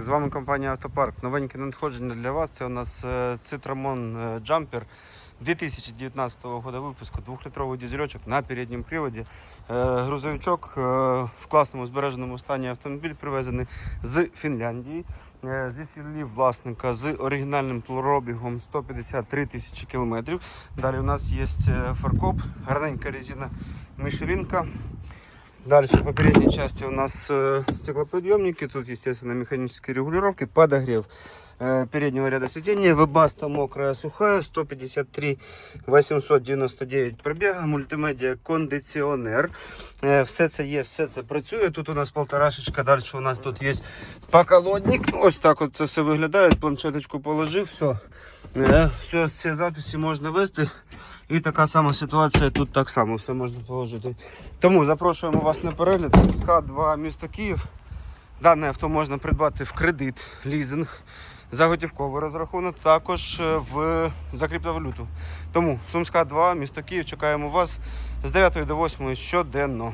З вами компанія Автопарк. Новеньке надходження для вас. Це у нас е, Jumper 2019 року випуску. Двохлітровий дизельочок на передньому приводі. Е, Грузовичок е, в класному збереженому стані автомобіль привезений з Фінляндії. Е, Зі слів власника з оригінальним пробігом 153 тисячі кілометрів. Далі у нас є фаркоп, гарненька резина Мишелінка. Дальше по передней части у нас э, стеклоподъемники. Тут, естественно, механические регулировки, подогрев э, переднего ряда сидения. Вебаста мокрая, сухая, 153 899 пробіга, мультимедіа кондиціонер. Е, Все це є, все це працює. Тут у нас полторашечка, далі у нас тут є поколодник. Ось так от це все виглядає. Планшеточку положив, все. Е, Все, всі записи можна вести. І така сама ситуація тут так само все можна положити. Тому запрошуємо вас на перегляд. СК 2 місто Київ. Дане авто можна придбати в кредит, лізинг, за готівковий розрахунок, також е, в за криптовалюту. Тому Сумська 2, місто Київ, чекаємо вас з 9 до 8 щоденно.